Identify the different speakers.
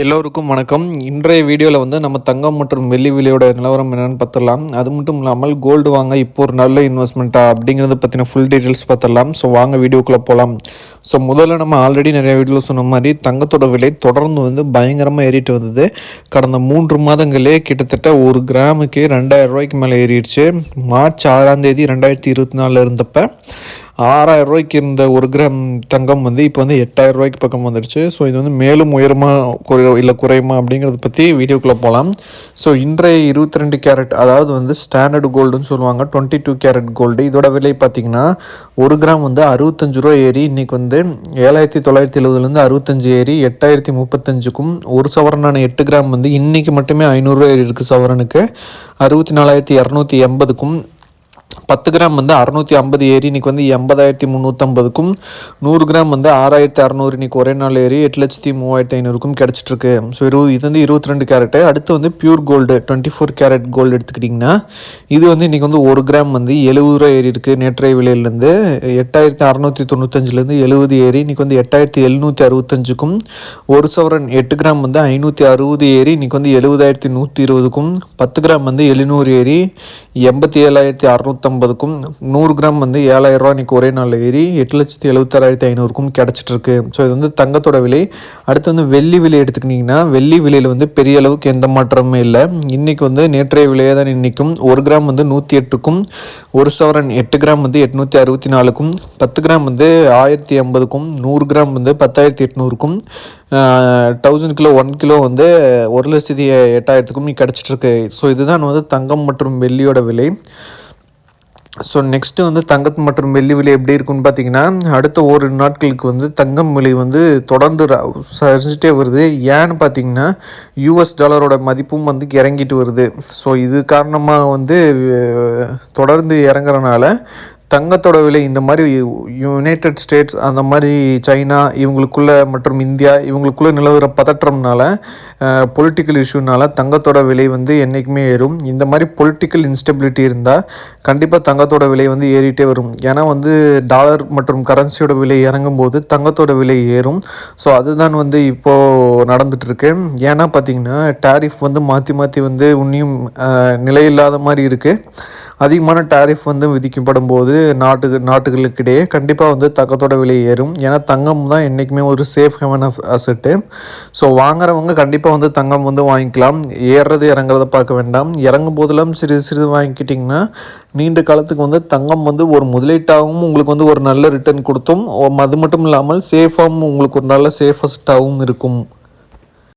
Speaker 1: எல்லோருக்கும் வணக்கம். இன்றைய வீடியோவில் வந்து நம்ம தங்கம் மற்றும் வெள்ளி விலையோட நிலவரம் என்னென்னு பார்த்துடலாம். அது மட்டும் இல்லாமல் கோல்டு வாங்க இப்போ ஒரு நல்ல இன்வெஸ்ட்மெண்ட்டா அப்படிங்கிறத பற்றின ஃபுல் டீட்டெயில்ஸ் பார்த்துடலாம். ஸோ வாங்க வீடியோக்குள்ளே போகலாம் ஸோ முதல்ல நம்ம ஆல்ரெடி நிறைய வீடியோவில் சொன்ன மாதிரி தங்கத்தோட விலை தொடர்ந்து வந்து பயங்கரமாக ஏறிட்டு வந்தது. கடந்த மூன்று மாதங்களே கிட்டத்தட்ட ஒரு கிராமுக்கு ரெண்டாயிரம் ரூபாய்க்கு மேலே ஏறிடுச்சு. மார்ச் ஆறாம் தேதி ரெண்டாயிரத்தி இருபத்தி நாலில் இருந்தப்போ ஆறாயிரம் ரூபாய்க்கு இருந்த ஒரு கிராம் தங்கம் வந்து இப்போ வந்து எட்டாயிரம் ரூபாய்க்கு பக்கம் வந்துடுச்சு ஸோ இது வந்து மேலும் உயரமா குறை இல்லை குறையுமா அப்படிங்கிறத பற்றி வீடியோக்குள்ளே போகலாம் ஸோ இன்றைய இருபத்தி ரெண்டு கேரட் அதாவது வந்து ஸ்டாண்டர்டு கோல்டுன்னு சொல்லுவாங்க. டுவெண்ட்டி டூ கேரட் கோல்டு இதோட விலை பார்த்தீங்கன்னா ஒரு கிராம் வந்து அறுபத்தஞ்சு ரூபா ஏறி இன்னைக்கு வந்து ஏழாயிரத்தி தொள்ளாயிரத்தி எழுபதுலேருந்து அறுபத்தஞ்சு ஏறி எட்டாயிரத்தி முப்பத்தஞ்சுக்கும் ஒரு சவரனான எட்டு கிராம் வந்து இன்னைக்கு மட்டுமே ஐநூறுரூவா ஏறி இருக்குது சவரனுக்கு. அறுபத்தி நாலாயிரத்தி இரநூத்தி எண்பதுக்கும் பத்து கிராம் வந்து அறுநூத்தி ஐம்பது ஏறி இன்னைக்கு வந்து எண்பதாயிரத்தி முந்நூற்றம்பதுக்கும் நூறு கிராம் வந்து ஆறாயிரத்தி அறநூறு இன்னைக்கு ஒரே நாள் ஏறி எட்டு லட்சத்தி மூவாயிரத்தி ஐநூறுக்கும் கிடச்சிட்டு இருக்கு ஸோ இருபது இது வந்து இருபத்தி ரெண்டு கேரட்டு அடுத்து வந்து pure gold twenty four carat gold எடுத்துக்கிட்டிங்கன்னா இது வந்து இன்னைக்கு வந்து ஒரு கிராம் வந்து எழுபது ரூபா ஏறி இருக்கு நேற்றைய விலையிலேருந்து. எட்டாயிரத்தி அறநூற்றி தொண்ணூத்தஞ்சுலேருந்து எழுபது ஏறி இன்னைக்கு வந்து எட்டாயிரத்தி எழுநூற்றி அறுபத்தஞ்சுக்கும் ஒரு சவரன் எட்டு கிராம் வந்து ஐநூற்றி அறுபது ஏறி இன்னைக்கு வந்து எழுபதாயிரத்தி நூற்றி இருபதுக்கும் பத்து கிராம் வந்து எழுநூறு ஏறி எண்பத்தி ஏழாயிரத்தி ஐம்பதுக்கும் நூறு கிராம் வந்து ஏழாயிரம் ரூபா இன்னைக்கு ஒரே நாளில் ஏறி எட்டு லட்சத்தி எழுபத்தாறாயிரத்தி ஐநூறுக்கும் கிடச்சிட்டு இருக்கு ஸோ இது வந்து தங்கத்தோட விலை. அடுத்து வந்து வெள்ளி விலை எடுத்துக்கிட்டிங்கன்னா வெள்ளி விலையில் வந்து பெரிய அளவுக்கு எந்த மாற்றமுமே இல்லை. இன்னைக்கு வந்து நேற்றைய விலையை தான் இன்னைக்கும் ஒரு கிராம் வந்து நூற்றி எட்டுக்கும் ஒரு சவரன் எட்டு கிராம் வந்து எட்நூற்றி அறுபத்தி நாலுக்கும் பத்து கிராம் வந்து ஆயிரத்தி எண்பதுக்கும் நூறு கிராம் வந்து பத்தாயிரத்தி எட்நூறுக்கும் தௌசண்ட் கிலோ ஒன் கிலோ வந்து ஒரு லட்சத்தி எட்டாயிரத்துக்கும் கிடச்சிட்டு இருக்கு ஸோ இதுதான் வந்து தங்கம் மற்றும் வெள்ளியோட விலை. ஸோ நெக்ஸ்ட்டு வந்து தங்கத்து மற்றும் வெள்ளி விலை எப்படி இருக்குன்னு பார்த்தீங்கன்னா அடுத்த ஒரு நாட்களுக்கு வந்து தங்கம் விலை வந்து தொடர்ந்து சரிஞ்சிட்டே வருது. ஏன்னு பார்த்தீங்கன்னா யூஎஸ் டாலரோட மதிப்பும் வந்து இறங்கிட்டு வருது. ஸோ இது காரணமாக வந்து தொடர்ந்து இறங்குறனால தங்கத்தோட விலை இந்த மாதிரி யுனைடெட் ஸ்டேட்ஸ் அந்த மாதிரி சைனா இவங்களுக்குள்ள மற்றும் இந்தியா இவங்களுக்குள்ள நிலவுற பதற்றம்னால பொலிட்டிக்கல் இஷ்யூனால தங்கத்தோட விலை வந்து என்றைக்குமே ஏறும். இந்த மாதிரி பொலிட்டிக்கல் இன்ஸ்டபிலிட்டி இருந்தால் கண்டிப்பாக தங்கத்தோட விலை வந்து ஏறிட்டே வரும். ஏன்னா வந்து டாலர் மற்றும் கரன்சியோட விலை இறங்கும் போது தங்கத்தோட விலை ஏறும். ஸோ அதுதான் வந்து இப்போது நடந்துட்டுருக்கு. ஏன்னா பார்த்தீங்கன்னா டேரிஃப் வந்து மாற்றி மாற்றி வந்து இன்னும் நிலையில்லாத மாதிரி இருக்குது அதிகமான டாரிஃப் வந்து விதிக்கப்படும் போது நாட்டு நாட்டுகளுக்கிடையே கண்டிப்பாக வந்து தங்கத்தோட விலை ஏறும். ஏன்னா தங்கம் தான் என்றைக்குமே ஒரு சேஃப் ஹெவன் அசெட்டு ஸோ வாங்குறவங்க கண்டிப்பாக வந்து தங்கம் வந்து வாங்கிக்கலாம். ஏறுறது இறங்குறத பார்க்க வேண்டாம். இறங்கும் போதெல்லாம் சிறிது சிறிது வாங்கிக்கிட்டிங்கன்னா நீண்ட காலத்துக்கு வந்து தங்கம் வந்து ஒரு முதலீட்டாகவும் உங்களுக்கு வந்து ஒரு நல்ல ரிட்டர்ன் கொடுத்தும். அது மட்டும் இல்லாமல் சேஃபாகவும் உங்களுக்கு ஒரு நல்ல சேஃபஸ்ட்டாகவும் இருக்கும்.